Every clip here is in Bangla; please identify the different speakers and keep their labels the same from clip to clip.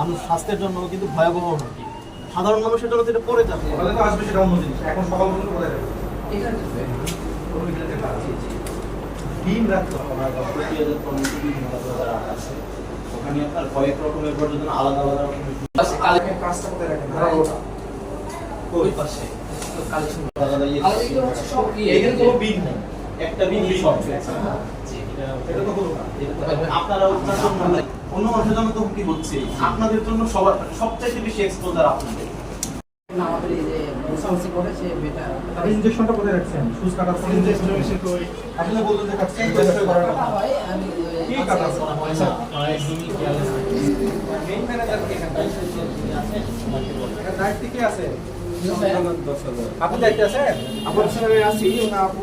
Speaker 1: মানুষ স্বাস্থ্যের জন্য কিন্তু ভয়াবহ হুমকি সাধারণ মানুষের জন্য এটা পড়ে যাবে
Speaker 2: তাহলে তো আসবে সেটা অন্য এখন সকাল পর্যন্ত কোথায় যাবে দিন
Speaker 1: ওখানে আপনার কয়েক রকমের পর্যন্ত আলাদা আলাদা রকমের
Speaker 2: কাজটা কোথায় রাখেন
Speaker 1: ওই পাশে কালেকশন আলাদা ইয়ে
Speaker 3: আলাদা ইয়ে হচ্ছে সব ইয়ে।
Speaker 1: এখানে কোনো বিল নেই একটা বিল সব আপনারা অন্য মানুষের জন্য তো হুমকি হচ্ছে? আপনাদের জন্য সবার সবচাইতে বেশি এক্সপোজার আপনাদের।
Speaker 3: আমাদের এই যে মুসামসি করে সে মেয়েটা
Speaker 2: আপনি ইনজেকশনটা কোথায় রাখছেন? সুচ কাটার পর ইনজেকশন কই আপনি না যে কাটছেন পরিষ্কার করার কথা।
Speaker 3: হয় আমি
Speaker 2: কি কাটা
Speaker 3: আচ্ছা,
Speaker 2: মেইন ম্যানেজার কে এখানটা এটা দায়িত্ব কে আছে? আপনি দায়িত্ব আছেন? আপনার সঙ্গে আছি না আপু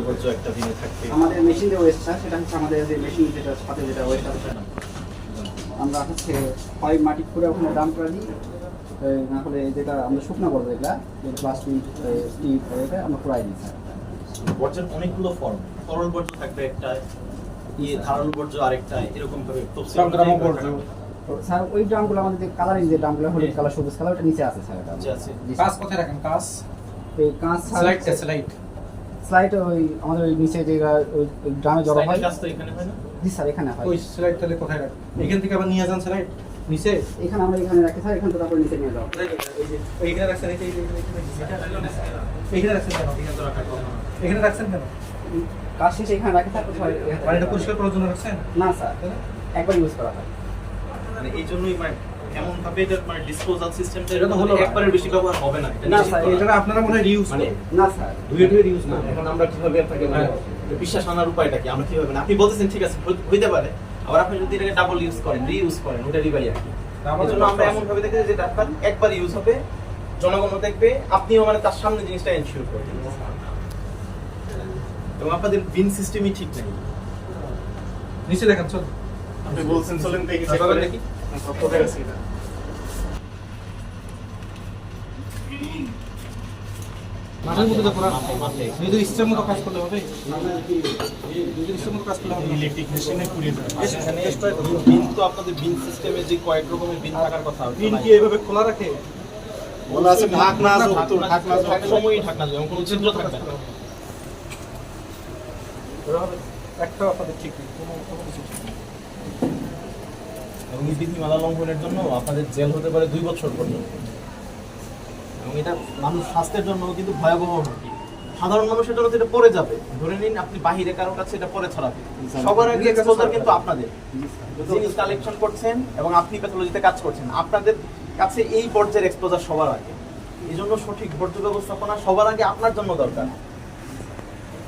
Speaker 1: বর্জ্য একটা দিনে থাকবে
Speaker 4: আমাদের মেশিন যে ওয়েস্টটা সেটা হচ্ছে আমাদের যে মেশিন যেটা সাথে যেটা ওয়েস্ট আছে আমরা হচ্ছে হয় মাটি করে ওখানে দাম করে দিই না হলে যেটা আমরা শুকনা বলব এটা প্লাস্টিক স্টিল এটা আমরা পুরাই দিই। স্যার
Speaker 1: বর্জ্যের অনেকগুলো ফর্ম তরল বর্জ্য থাকবে একটা ইয়ে ধারালো বর্জ্য আরেকটা এরকম ভাবে
Speaker 4: স্যার ওই ড্রামগুলো আমাদের যে কালারিং যে ড্রামগুলো হলুদ কালার সবুজ কালার ওটা নিচে আছে স্যার
Speaker 2: কাজ। কোথায় রাখেন? কাজ? স্লাইড স্লাইড
Speaker 4: ওই আমাদের ওই নিচে যে ওই ড্রামে জড়ো হয়।
Speaker 1: তো এখানে হয় না?
Speaker 4: জি স্যার এখানে হয়।
Speaker 2: ওই স্লাইড তাহলে কোথায় রাখেন এখান থেকে আবার নিয়ে যান স্লাইড নিচে?
Speaker 4: এখানে আমরা এখানে রাখি স্যার এখান থেকে তারপরে নিচে নিয়ে যাও।
Speaker 2: এইখানে রাখছেন এই যে এইখানে এইখানে রাখছেন কেন?
Speaker 1: এখানে তো রাখার
Speaker 2: এখানে রাখছেন কেন?
Speaker 4: কাজ শেষে এখানে রাখি
Speaker 2: মানে এটা পরিষ্কার করার জন্য রাখছেন?
Speaker 4: না স্যার একবার ইউজ করা হয়।
Speaker 1: মানে এই জন্যই মানে এমন ভাবে এটার মানে ডিসপোজাল সিস্টেমটা
Speaker 2: এটা তো হলো
Speaker 1: একবারের বেশি ব্যবহার হবে না
Speaker 4: না, স্যার,
Speaker 2: এটা আপনারা মনে হয় রিউজ
Speaker 1: মানে
Speaker 4: না স্যার
Speaker 2: ধুয়ে ধুয়ে রিউজ না
Speaker 1: এখন আমরা কীভাবে আপনাকে মানে
Speaker 2: হ্যাঁ।
Speaker 1: বিশ্বাস আনার উপায়টা কি? আমরা কীভাবে না আপনি বলতেছেন ঠিক আছে হইতে পারে। আবার আপনি যদি এটাকে ডাবল ইউজ করেন রিইউজ করেন ওটা রিবাই আর কি। জন্য আমরা এমন ভাবে দেখি যে ডাক্তার একবার ইউজ হবে জনগণও দেখবে আপনিও মানে তার সামনে জিনিসটা এনশিওর করবেন এবং আপনাদের বিন সিস্টেমই ঠিক নেই।
Speaker 2: নিচে দেখেন চল।
Speaker 1: আপনি বলছেন চলেন দেখি
Speaker 2: check করে দেখি।
Speaker 1: কোথায় আছে এটা?
Speaker 2: মাঠের মধ্যে দেখো না
Speaker 1: মাথায়, মাথায়।
Speaker 2: যদি ইচ্ছার মতো কাজ করলে হবে। যদি ইচ্ছার মতো কাজ করলে হবে
Speaker 1: ইলেকট্রিক মেশিনে পুড়িয়ে দেয় বিন তো আপনাদের বিন সিস্টেমে যে কয়েক রকমের বিন থাকার কথা
Speaker 2: পিন কি এইভাবে খোলা রাখে?
Speaker 1: বলা আছে ঢাকনা ঢাকনা ঢাকনা সময়ই ঢাকনা যাবে কোনো ছিদ্র থাকবে না।
Speaker 2: এভাবে একটাও আপনাদের ঠিক নেই কোনো কোনো কিছু ঠিক নেই।
Speaker 1: এবং এই বিধিমালা লঙ্ঘনের জন্য আপনাদের জেল হতে পারে দুই বছর পর্যন্ত। এবং এটা মানুষ স্বাস্থ্যের জন্য কিন্তু ভয়াবহ হুমকি সাধারণ মানুষের জন্য এটা পড়ে যাবে। ধরে নিন আপনি বাহিরে কারোর কাছে এটা পরে ছড়াবে। সবার আগে এক্সপোজার কিন্তু আপনাদের। জিনিস কালেকশন করছেন এবং আপনি প্যাথোলজিতে কাজ করছেন, আপনাদের কাছে এই পর্যায়ের এক্সপোজার সবার আগে। এই জন্য সঠিক বর্জ্য ব্যবস্থাপনা সবার আগে আপনার জন্য দরকার।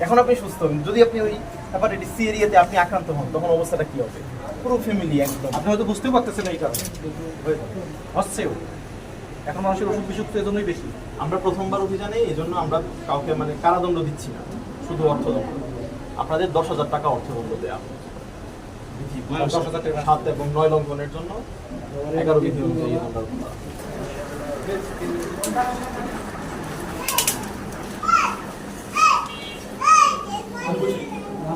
Speaker 1: এখন আপনি সুস্থ যদি আপনি ওই হেপাটাইটিস সি এরিয়াতে আপনি আক্রান্ত হন তখন অবস্থাটা কি হবে? পুরো ফ্যামিলি একদম।
Speaker 2: আপনি হয়তো বুঝতেও পারতেছেন এই কারণে। হচ্ছেও। এখন মানুষের অসুখ বিসুখ তো এজন্যই বেশি।
Speaker 1: আমরা প্রথমবার অভিযানে এই জন্য আমরা কাউকে মানে কারাদণ্ড দিচ্ছি না। শুধু অর্থদণ্ড আপনাদের দশ হাজার টাকা অর্থদণ্ড দেওয়া হবে। বিধি
Speaker 2: 10,000 টাকা।
Speaker 1: সাত এবং নয় লঙ্ঘনের জন্য এগারো বিধি অনুযায়ী এই দণ্ডারোপ করা হবে।
Speaker 2: আপনি আছেন এই এই এলান না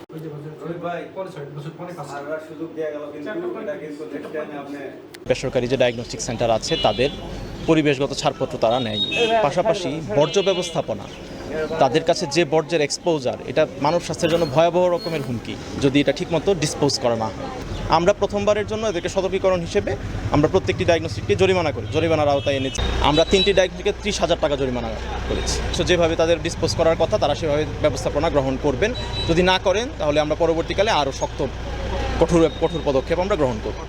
Speaker 5: বেসরকারি যে ডায়াগনস্টিক সেন্টার আছে তাদের পরিবেশগত ছাড়পত্র তারা নেয়। পাশাপাশি বর্জ্য ব্যবস্থাপনা। তাদের কাছে যে বর্জ্যের এক্সপোজার এটা মানব স্বাস্থ্যের জন্য ভয়াবহ রকমের হুমকি যদি এটা ঠিকমতো ডিসপোজ করা না হয়।
Speaker 1: আমরা প্রথমবারের জন্য এদেরকে সতর্কীকরণ হিসেবে আমরা প্রত্যেকটি ডায়াগনোস্টিককে জরিমানা করি। জরিমানার আওতায় এনেছি আমরা তিনটি ডায়াগনোস্টিকে ত্রিশ হাজার টাকা জরিমানা করেছি। তো যেভাবে তাদের ডিসপোজ করার কথা, তারা সেভাবে ব্যবস্থাপনা গ্রহণ করবেন। যদি না করেন, তাহলে আমরা পরবর্তীকালে আরও শক্ত, কঠোর কঠোর পদক্ষেপ আমরা গ্রহণ করব।